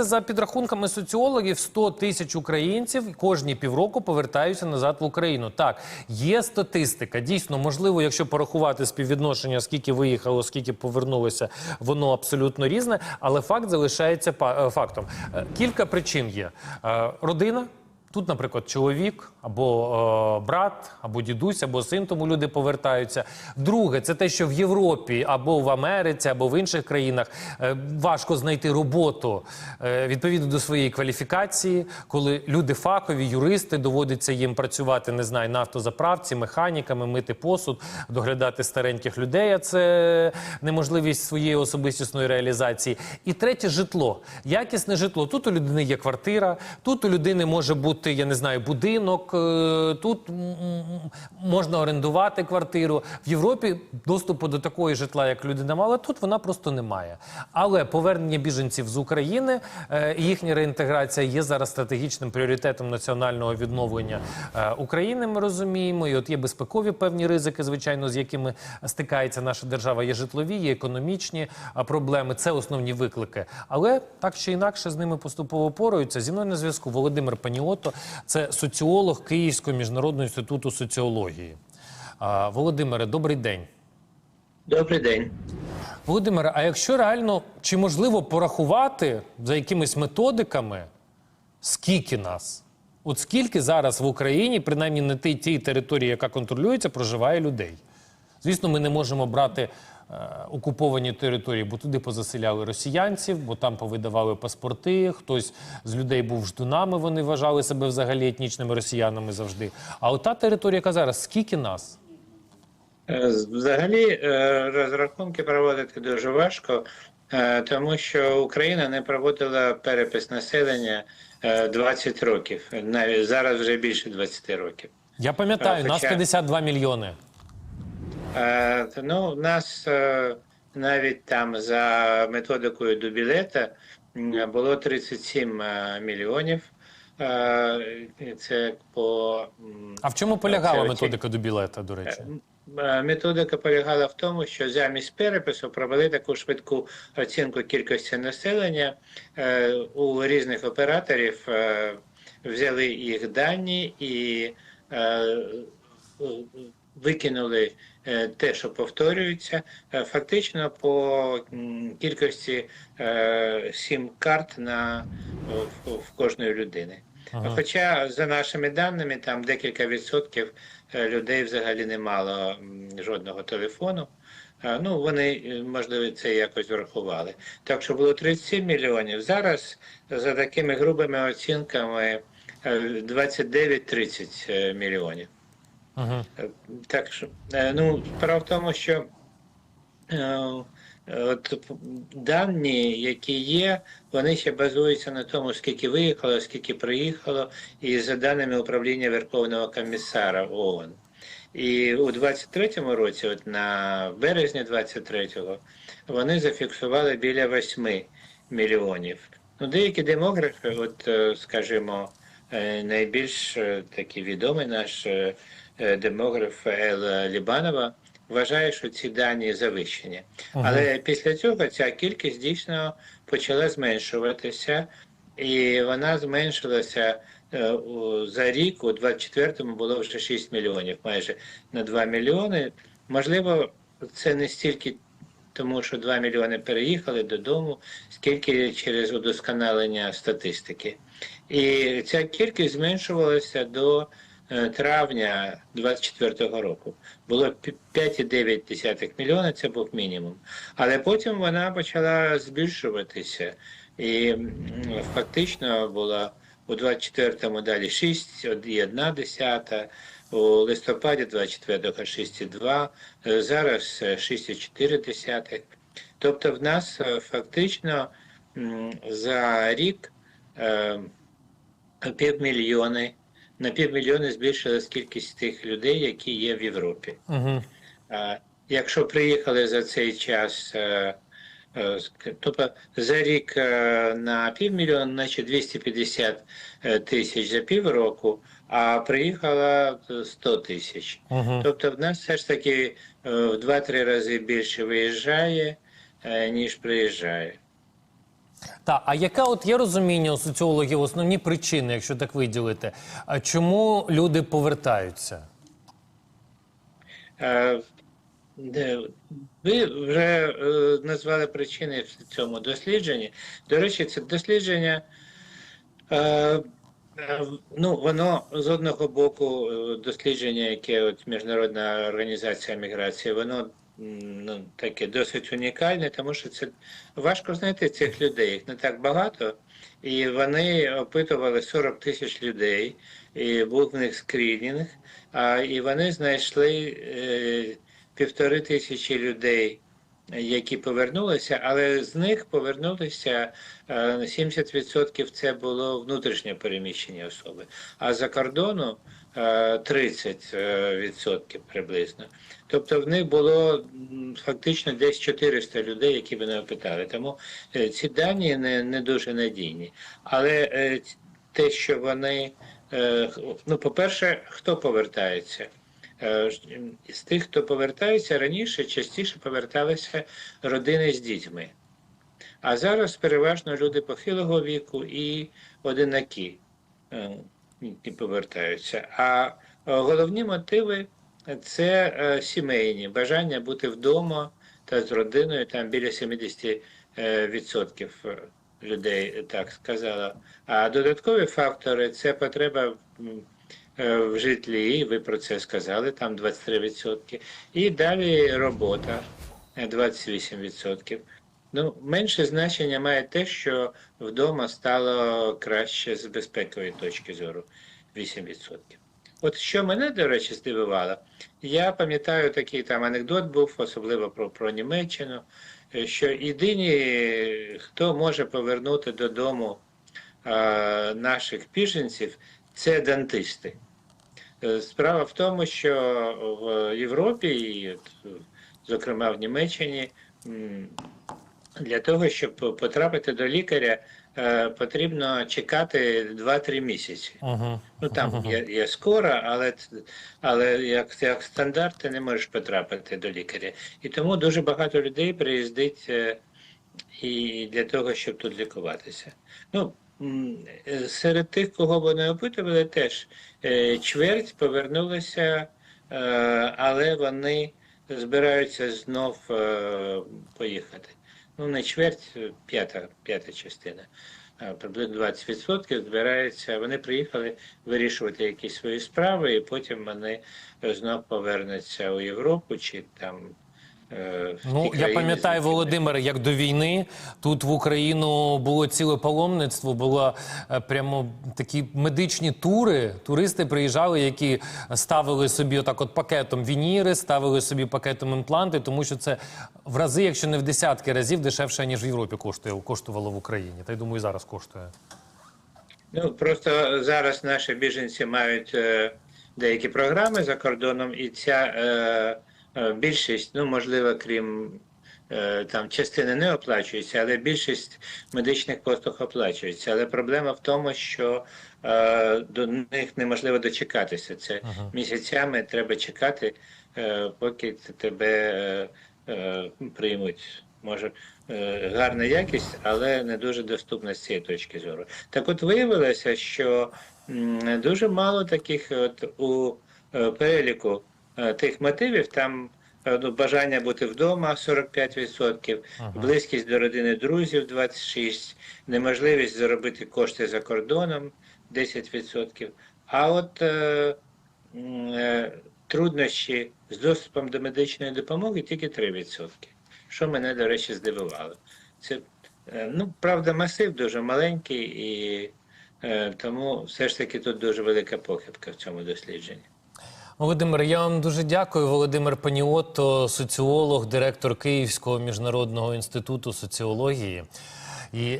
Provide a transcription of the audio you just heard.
За підрахунками соціологів, 100 тисяч українців кожні півроку повертаються назад в Україну. Так, є статистика. Дійсно, можливо, якщо порахувати співвідношення, скільки виїхало, скільки повернулося, воно абсолютно різне. Але факт залишається е, фактом. Е, Кілька причин є: Е, родина. Тут, наприклад, чоловік або е, брат, або дідусь, або син, тому люди повертаються. Друге, це те, що в Європі або в Америці, або в інших країнах е, важко знайти роботу е, відповідно до своєї кваліфікації, коли люди фахові, юристи, доводиться їм працювати, не знаю, на автозаправці, механіками, мити посуд, доглядати стареньких людей. А це неможливість своєї особистісної реалізації. І третє житло. Якісне житло. Тут у людини є квартира, тут у людини може бути, я не знаю, будинок, е, тут можна орендувати квартиру. В Європі доступу до такої житла, як людина мала, тут вона просто не має. Але повернення біженців з України е, їхня реінтеграція є зараз стратегічним пріоритетом національного відновлення е, України. Ми розуміємо, і от є безпекові певні ризики, звичайно, з якими стикається наша держава. Є житлові, є економічні проблеми. Це основні виклики. Але так чи інакше з ними поступово пораються. Зі мною на зв'язку Володимир Паніото, це соціолог Київського міжнародного інституту соціології. Володимире, добрий день. Добрий день. Володимире, а якщо реально чи можливо порахувати за якимись методиками, скільки нас? От скільки зараз в Україні, принаймні на тій, тій території, яка контролюється, проживає людей? Звісно, ми не можемо брати окуповані території, бо туди позаселяли росіянців, бо там повидавали паспорти. Хтось з людей був ждунами, вони вважали себе взагалі етнічними росіянами завжди. А от та територія, яка зараз, скільки нас? Е, Взагалі е, розрахунки проводити дуже важко, е, тому що Україна не проводила перепис населення е, 20 років, навіть зараз вже більше 20 років. Я пам'ятаю, А, нас 52 мільйони. Ну, у нас е, навіть там за методикою Дубілета було 37 е, мільйонів. Е, Це по А в чому полягала це- методика до білета, до речі? Методика полягала в тому, що замість перепису провели таку швидку оцінку кількості населення у різних операторів, взяли їх дані і викинули те, що повторюється. Е, Фактично по кількості е, сім карт на в, в кожної людини. Ага. Хоча за нашими даними там декілька відсотків е, людей взагалі не мало жодного телефону. Е, Ну, вони, е, можливо, це якось врахували. Так що було 37 мільйонів. Зараз, за такими грубими оцінками, е, 29-30 е, мільйонів. Угу. Е, Так що, е, ну, справа в тому, що е, от дані, які є, вони ще базуються на тому, скільки виїхало, скільки приїхало, і за даними управління Верховного комісара ООН. І у 23-му році, от на березні 23-го, вони зафіксували біля 8 мільйонів. Ну, деякі демографи, от, скажімо, найбільш е, такий відомий наш е, е, демограф Ел Лібанова, вважає, що ці дані завищені. Але після цього ця кількість дійсно почала зменшуватися, і вона зменшилася е, за рік, у 24-му було вже 6 мільйонів, майже на 2 мільйони. Можливо, це не стільки тому, що 2 мільйони переїхали додому, скільки через удосконалення статистики. І ця кількість зменшувалася до е, травня 24-го року. Було пі- 5,9 мільйона, це був мінімум. Але потім вона почала збільшуватися. І фактично була у 24-му далі 6,1, у листопаді 24-го 6,2, е, зараз е, 6,4. Тобто в нас е, фактично за рік е, півмільйони, на півмільйони збільшилась кількість тих людей, які є в Європі. Угу. Е, Якщо приїхали за цей час, е, е, ск- тобто за рік е, на півмільйона, наче 250 е, тисяч за півроку, а приїхало е, 100 тисяч. Угу. Тобто в нас все ж таки е, в 2-3 рази більше виїжджає, е, ніж приїжджає. Та а яка от є розуміння у соціологів основні причини, якщо так виділити? Чому люди повертаються? Е, Ви вже е, назвали причини в цьому дослідженні. До речі, це дослідження, е, ну, воно з одного боку, дослідження, яке от Міжнародна організація міграції, воно ну, таке досить унікальне, тому що це важко знайти цих людей, їх не так багато. І вони опитували 40 тисяч людей, і був в них скрінінг, а, і вони знайшли е, півтори тисячі людей, які повернулися, але з них повернулися е, 70% це було внутрішньо переміщені особи, а за кордону е, 30% приблизно. Тобто в них було фактично десь 400 людей, які вони опитали. Тому е, ці дані не, не дуже надійні. Але е, те, що вони, е, ну, по-перше, хто повертається? Е, З тих, хто повертається раніше, частіше поверталися родини з дітьми. А зараз переважно люди похилого віку і одинакі, е, які повертаються. А е, головні мотиви це сімейні, бажання бути вдома та з родиною, там біля 70% е, відсотків е, людей так сказала. А додаткові фактори це потреба в житлі, ви про це сказали, там 23%. І далі робота е, 28%. Ну, менше значення має те, що вдома стало краще з безпекової точки зору 8%. От що мене, до речі, здивувало, я пам'ятаю такий там анекдот був, особливо про, про Німеччину, е, що єдині, хто може повернути додому е, наших біженців, це дантисти. Е, Справа в тому, що в Європі, і зокрема в Німеччині, для того, щоб потрапити до лікаря, е, потрібно чекати 2-3 місяці. Угу. Ну там є, є скоро, але, але як, як стандарт ти не можеш потрапити до лікаря. І тому дуже багато людей приїздить е, і для того, щоб тут лікуватися. Ну, серед тих, кого вони опитували, теж е, чверть повернулися, е, але вони збираються знов е, поїхати. Ну, не чверть, е, п'ята, п'ята частина. Е, Приблизно 20% збираються. Вони приїхали вирішувати якісь свої справи, і потім вони знов повернуться у Європу чи там. Е, Ну я пам'ятаю, Володимир, як до війни тут в Україну було ціле паломництво, було е, прямо такі медичні тури. Туристи приїжджали, які ставили собі отак, от пакетом вініри, ставили собі пакетом імпланти, тому що це в рази, якщо не в десятки разів, дешевше ніж в Європі коштує, коштувало в Україні. Та й думаю, зараз коштує. Ну просто зараз наші біженці мають е, деякі програми за кордоном, і ця е, більшість, ну можливо, крім е, там частини не оплачується, але більшість медичних послуг оплачується. Але проблема в тому, що е, до них неможливо дочекатися. Це місяцями треба чекати, е, поки тебе е, е, приймуть. Може, е, гарна якість, але не дуже доступна з цієї точки зору. Так от виявилося, що м, дуже мало таких от у е, переліку е, тих мотивів, там е, бажання бути вдома 45%, близькість до родини друзів 26%, неможливість заробити кошти за кордоном 10%. А от е, е, труднощі з доступом до медичної допомоги тільки 3%. Що мене, до речі, здивувало. Це, е, ну, правда, масив дуже маленький, і е, тому все ж таки тут дуже велика похибка в цьому дослідженні. Володимир, я вам дуже дякую. Володимир Паніотто, соціолог, директор Київського міжнародного інституту соціології. І